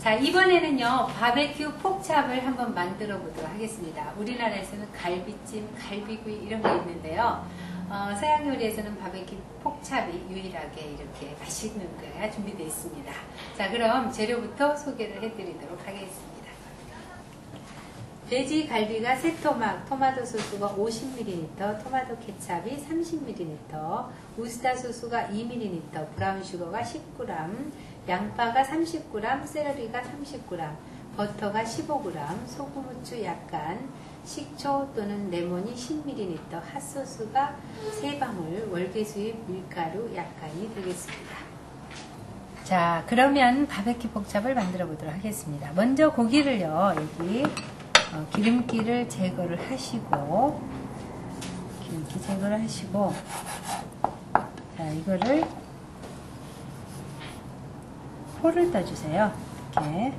자, 이번에는요, 바베큐 폭찹을 한번 만들어 보도록 하겠습니다. 우리나라에서는 갈비찜, 갈비구이 이런 게 있는데요. 어, 서양 요리에서는 바베큐 폭찹이 유일하게 이렇게 맛있는 거가 준비되어 있습니다. 자, 그럼 재료부터 소개를 해드리도록 하겠습니다. 돼지 갈비가 세토막, 토마토 소스가 50ml, 토마토 케찹이 30ml, 우스타 소스가 2ml, 브라운 슈거가 10g, 양파가 30g, 세러리가 30g, 버터가 15g, 소금, 후추 약간, 식초 또는 레몬이 10ml, 핫소스가 3방울, 월계수잎, 밀가루 약간이 되겠습니다. 자, 그러면 바베큐 복잡을 만들어 보도록 하겠습니다. 먼저 고기를요, 여기 어, 기름기를 제거를 하시고, 기름기 제거를 하시고, 자, 이거를 포를 떠주세요. 이렇게.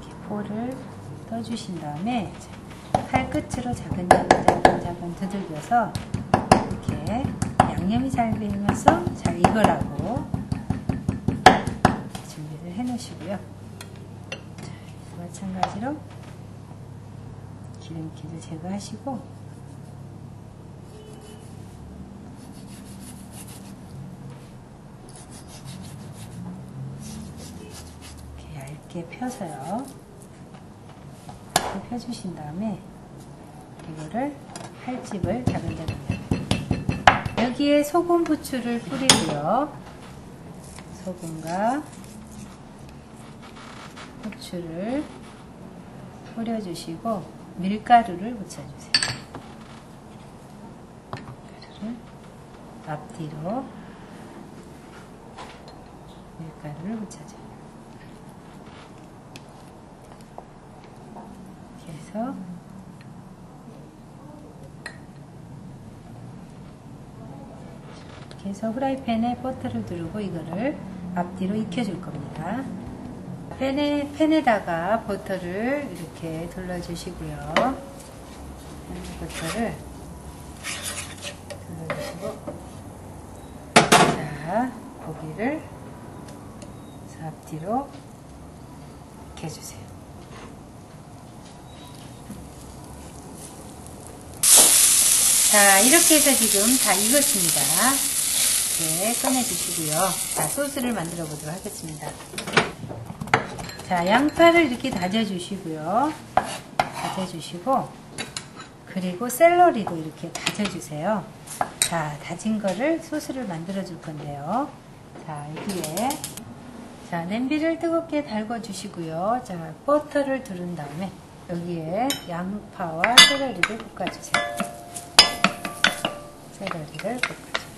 이렇게 포를 떠주신 다음에 칼 끝으로 작은 작은 작은 작은 두들겨서 이렇게 양념이 잘 배면서 잘 익으라고 준비를 해 놓으시고요. 마찬가지로 기름기를 제거하시고 이렇게 얇게 펴서요. 이렇게 펴주신 다음에 이거를 칼집을 작은 작은 여기에 소금 부추를 뿌리고요. 소금과 후추를 뿌려주시고 밀가루를 묻혀주세요. 밀가루를 앞뒤로 밀가루를 묻혀줘요. 이렇게 해서 이렇게 해서 후라이팬에 버터를 두르고 이거를 앞뒤로 익혀줄 겁니다. 팬에, 팬에다가 버터를 이렇게 둘러주시고요. 버터를 둘러주시고, 자, 고기를 앞뒤로 해주세요. 자, 이렇게 해서 지금 다 익었습니다. 이렇게 꺼내주시고요. 자, 소스를 만들어 보도록 하겠습니다. 자, 양파를 이렇게 다져주시고요. 다져주시고, 그리고 샐러리도 이렇게 다져주세요. 자, 다진 거를 소스를 만들어 줄 건데요. 자, 여기에, 자, 냄비를 뜨겁게 달궈 주시고요. 자, 버터를 두른 다음에, 여기에 양파와 샐러리를 볶아 주세요. 샐러리를 볶아주세요.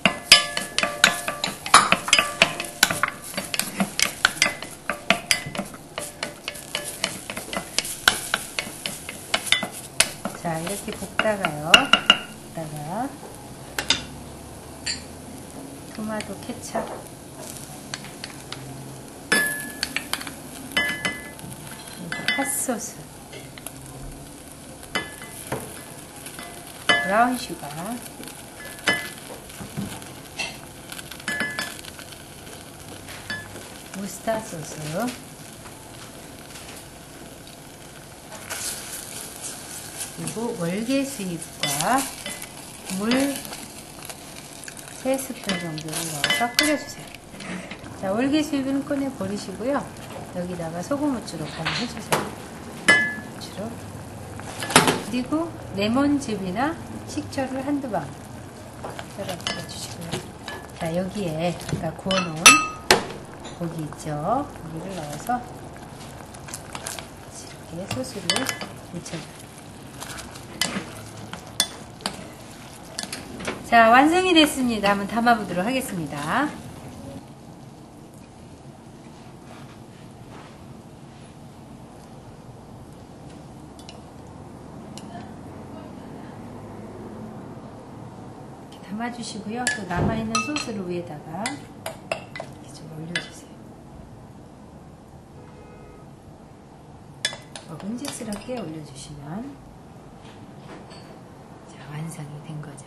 자, 이렇게 볶다가요. 볶다가 토마토 케찹 핫소스 브라운 슈가 무스타 소스 그리고 월계 수잎과 물 3스푼 정도를 넣어서 끓여주세요. 자, 월계 수잎은 꺼내 버리시고요. 여기다가 소금 후추로 간을 해주세요. 후추로. 그리고 레몬즙이나 식초를 한두 방 썰어 뿌려주시고요. 자, 여기에 아까 구워놓은 고기 있죠? 고기를 넣어서 이렇게 소스를 묻혀줘요. 자, 완성이 됐습니다. 한번 담아보도록 하겠습니다. 담아주시고요. 또 남아있는 소스를 위에다가 먹음직스럽게 올려주시면 자, 완성이 된 거죠.